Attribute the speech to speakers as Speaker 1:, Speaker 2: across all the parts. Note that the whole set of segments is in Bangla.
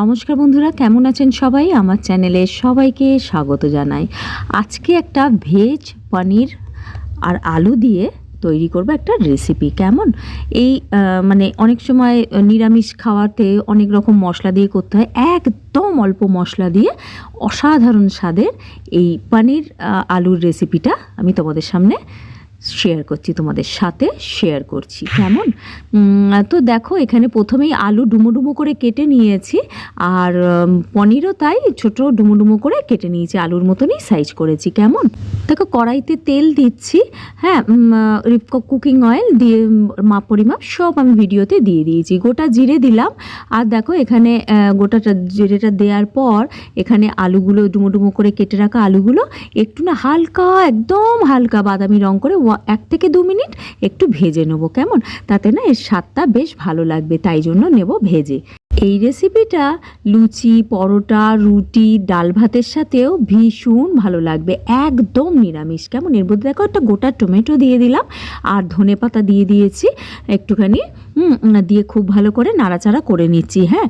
Speaker 1: নমস্কার বন্ধুরা, কেমন আছেন সবাই? আমার চ্যানেলে সবাইকে স্বাগত জানাই। আজকে একটা ভেজ পনির আর আলু দিয়ে তৈরি করব একটা রেসিপি কেমন? এই মানে অনেক সময় নিরামিষ খাওয়াতে অনেক রকম মশলা দিয়ে করতে হয়। একদম অল্প মশলা দিয়ে অসাধারণ স্বাদের এই পনির আলুর রেসিপিটা আমি তোমাদের সামনে শেয়ার করছি, তোমাদের সাথে শেয়ার করছি। কেমন? তো দেখো, এখানে প্রথমেই আলু ডুমো ডুমো করে কেটে নিয়েছি, আর পনিরও তাই ছোট ডুমো ডুমো করে কেটে নিয়েছি, আলুর মতনই সাইজ করেছি। কেমন? দেখো কড়াইতে তেল দিচ্ছি হ্যাঁ কুকিং অয়েল দিয়ে মাপ পরিমাপ সব আমি ভিডিওতে দিয়ে দিয়েছি। গোটা জিরে দিলাম। আর দেখো এখানে গোটাটা জিরেটা দেওয়ার পর এখানে আলুগুলো ডুমো ডুমো করে কেটে রাখা আলুগুলো একটু না হালকা, একদম হালকা বাদামি রং করে এক থেকে দু মিনিট একটু ভেজে নেব, কেমন? তাতে না এর স্বাদটা বেশ ভালো লাগবে, তাই জন্য নেব ভেজে। এই রেসিপিটা লুচি, পরোটা, রুটি, ডাল ভাতের সাথেও ভীষণ ভালো লাগবে। একদম নিরামিষ। কেমন? এর মধ্যে দেখো একটা গোটা টমেটো দিয়ে দিলাম, আর ধনে পাতা দিয়ে দিয়েছি একটুখানি হুম, দিয়ে খুব ভালো করে নাড়াচাড়া করে নিচ্ছি হ্যাঁ?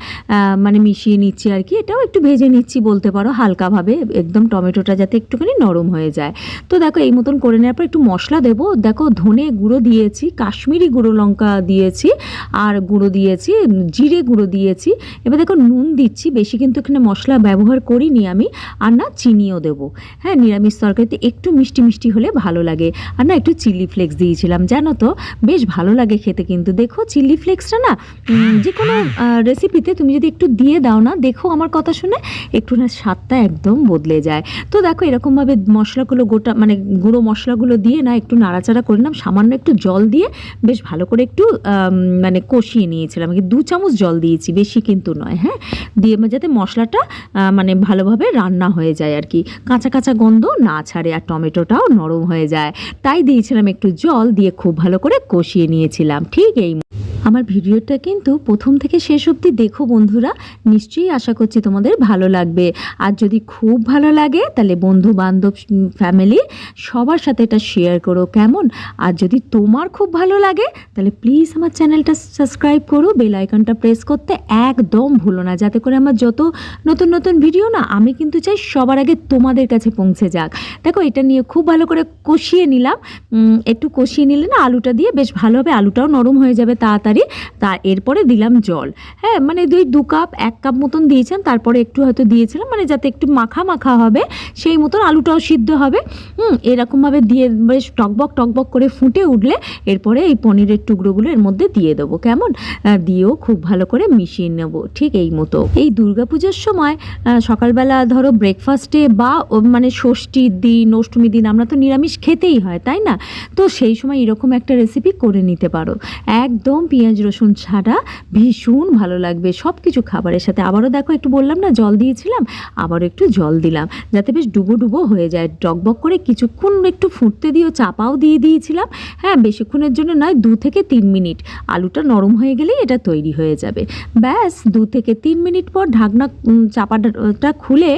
Speaker 1: মানে মিশিয়ে নিচ্ছি আর কি এটাও একটু ভেজে নিচ্ছি বলতে পারো হালকাভাবে একদম টমেটোটা যাতে একটুখানি নরম হয়ে যায়। তো দেখো এই মতন করে নেওয়ার পর একটু মশলা দেবো দেখো ধনে গুঁড়ো দিয়েছি কাশ্মীরি গুঁড়ো লঙ্কা দিয়েছি আর গুঁড়ো দিয়েছি জিরে গুঁড়ো দিয়েছি এবার দেখো নুন দিচ্ছি বেশি কিন্তু এখানে মশলা ব্যবহার করিনি আমি আর না চিনিও দেবো হ্যাঁ? নিরামিষ তরকারিতে একটু মিষ্টি মিষ্টি হলে ভালো লাগে আর না একটু চিলি ফ্লেক্স দিয়েছিলাম জানো তো? বেশ ভালো লাগে খেতে কিন্তু দেখো চিলি ফ্লেক্সটা না যে কোনো রেসিপিতে তুমি যদি একটু দিয়ে দাও না দেখো আমার কথা শুনে একটু না স্বাদটা একদম বদলে যায়। তো দেখো এরকমভাবে মশলাগুলো গোটা মানে গুঁড়ো মশলাগুলো দিয়ে না একটু নাড়াচাড়া করে নিলাম সামান্য একটু জল দিয়ে বেশ ভালো করে একটু মানে কষিয়ে নিয়েছিলাম। কি দু চামচ জল দিয়েছি বেশি কিন্তু নয় হ্যাঁ? দিয়ে যাতে মশলাটা মানে ভালোভাবে রান্না হয়ে যায় আর কি। কাঁচা কাঁচা গন্ধ না ছাড়ে আর টমেটোটাও নরম হয়ে যায়। তাই দিয়েছিলাম একটু জল দিয়ে খুব ভালো করে কষিয়ে নিয়েছিলাম ঠিক এই আমার ভিডিওটা কিন্তু প্রথম থেকে শেষ অবধি দেখো বন্ধুরা, নিশ্চয়ই আশা করছি তোমাদের ভালো লাগবে। আর যদি খুব ভালো লাগে, তাহলে বন্ধু বান্ধব ফ্যামিলি সবার সাথে এটা শেয়ার করো, কেমন? আর যদি তোমার খুব ভালো লাগে, তাহলে প্লিজ আমার চ্যানেলটা সাবস্ক্রাইব করো বেল আইকনটা প্রেস করতে একদম ভুলো না, যাতে করে আমার যত নতুন নতুন ভিডিও না, আমি কিন্তু চাই সবার আগে তোমাদের কাছে পৌঁছে যাক। দেখো, এটা নিয়ে খুব ভালো করে কষিয়ে নিলাম। একটু কষিয়ে নিলে না, আলুটা দিয়ে বেশ ভালোভাবে আলুটাও নরম হয়ে যাবে, তাড়াতাড়ি তা এরপরে দিলাম জল। হ্যাঁ মানে দুই, দু কাপ, এক কাপ মতন দিয়েছিলাম তারপরে একটু হয়তো দিয়েছিলাম মানে যাতে একটু মাখা মাখা হবে, সেই মতন আলুটাও সিদ্ধ হবে। হুম, এরকমভাবে দিয়ে বেশ টকবক টকবক করে ফুটে উঠলে এরপরে এই পনিরের টুকরোগুলো এর মধ্যে দিয়ে দেবো, কেমন? দিয়েও খুব ভালো করে মিশিয়ে নেব, ঠিক এই মতো। এই দুর্গাপুজোর সময় সকালবেলা ধরো ব্রেকফাস্টে বা মানে ষষ্ঠীর দিন, অষ্টমীর দিন, আমরা তো নিরামিষ খেতেই হয়, তাই না? তো সেই সময় এরকম একটা রেসিপি করে নিতে পারো। একদম পেঁয়াজ রসুন ছাড়া ভীষণ ভালো লাগবে। সব কিছু খাবারের সাথে। আবারও দেখো একটু বললাম না জল দিয়েছিলাম আবারও একটু জল দিলাম। যাতে বেশ ডুবো ডুবো হয়ে যায়। টকবক করে কিছুক্ষণ একটু ফুটতে দিয়েও চাপাও দিয়ে দিয়েছিলাম। হ্যাঁ বেশিক্ষণের জন্য নয় দু থেকে তিন মিনিট। আলুটা নরম হয়ে গেলেই এটা তৈরি হয়ে যাবে। ব্যাস দু থেকে তিন মিনিট পর ঢাকনা চাপাটা খুলে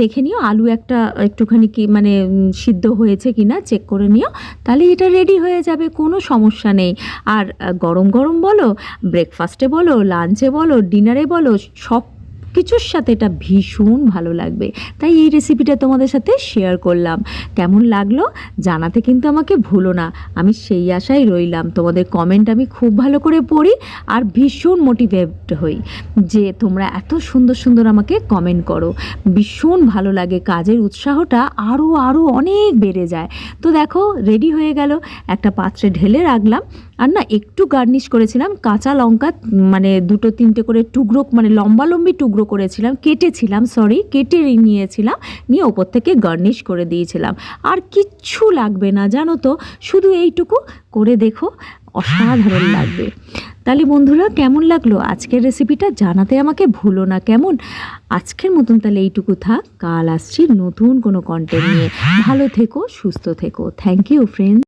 Speaker 1: দেখে নিও আলু একটা একটুখানি কি মানে সিদ্ধ হয়েছে কি না চেক করে নিও। তাহলে এটা রেডি হয়ে যাবে কোনো সমস্যা নেই। আর আহ, গরম গরম বলো ব্রেকফাস্টে বলো লাঞ্চে বলো ডিনারে বলো সব কিছুর সাথে এটা ভীষণ ভালো লাগবে। তাই এই রেসিপিটা তোমাদের সাথে শেয়ার করলাম। কেমন লাগল জানাতে কিন্তু আমাকে ভুলো না। আমি সেই আশায় রইলাম। তোমাদের কমেন্ট আমি খুব ভালো করে পড়ি আর ভীষণ মোটিভেট হই যে তোমরা এত সুন্দর সুন্দর আমাকে কমেন্ট করো। ভীষণ ভালো লাগে। কাজের উৎসাহটা আরও আরও অনেক বেড়ে যায়। তো দেখো রেডি হয়ে গেল। একটা পাত্রে ঢেলে রাখলাম। আর না, একটু গার্নিশ করেছিলাম। কাঁচা লঙ্কা মানে দুটো, তিনটে করে টুকরো মানে লম্বা লম্বি টুকরো করেছিলাম, কেটেছিলাম সরি কেটে নিয়েছিলাম, নিয়ে ওপর থেকে গার্নিশ করে দিয়েছিলাম। আর কিচ্ছু লাগবে না, জানো তো? শুধু এইটুকু করে দেখো, অসাধারণ লাগবে। তাহলে বন্ধুরা, কেমন লাগল আজকের রেসিপিটা জানাতে আমাকে ভুলো না, কেমন? আজকের মতন তাহলে এইটুকু থাক, কাল আসছি নতুন কোনো কন্টেন্ট নিয়ে। ভালো থেকো, সুস্থ থেকো। Thank you friend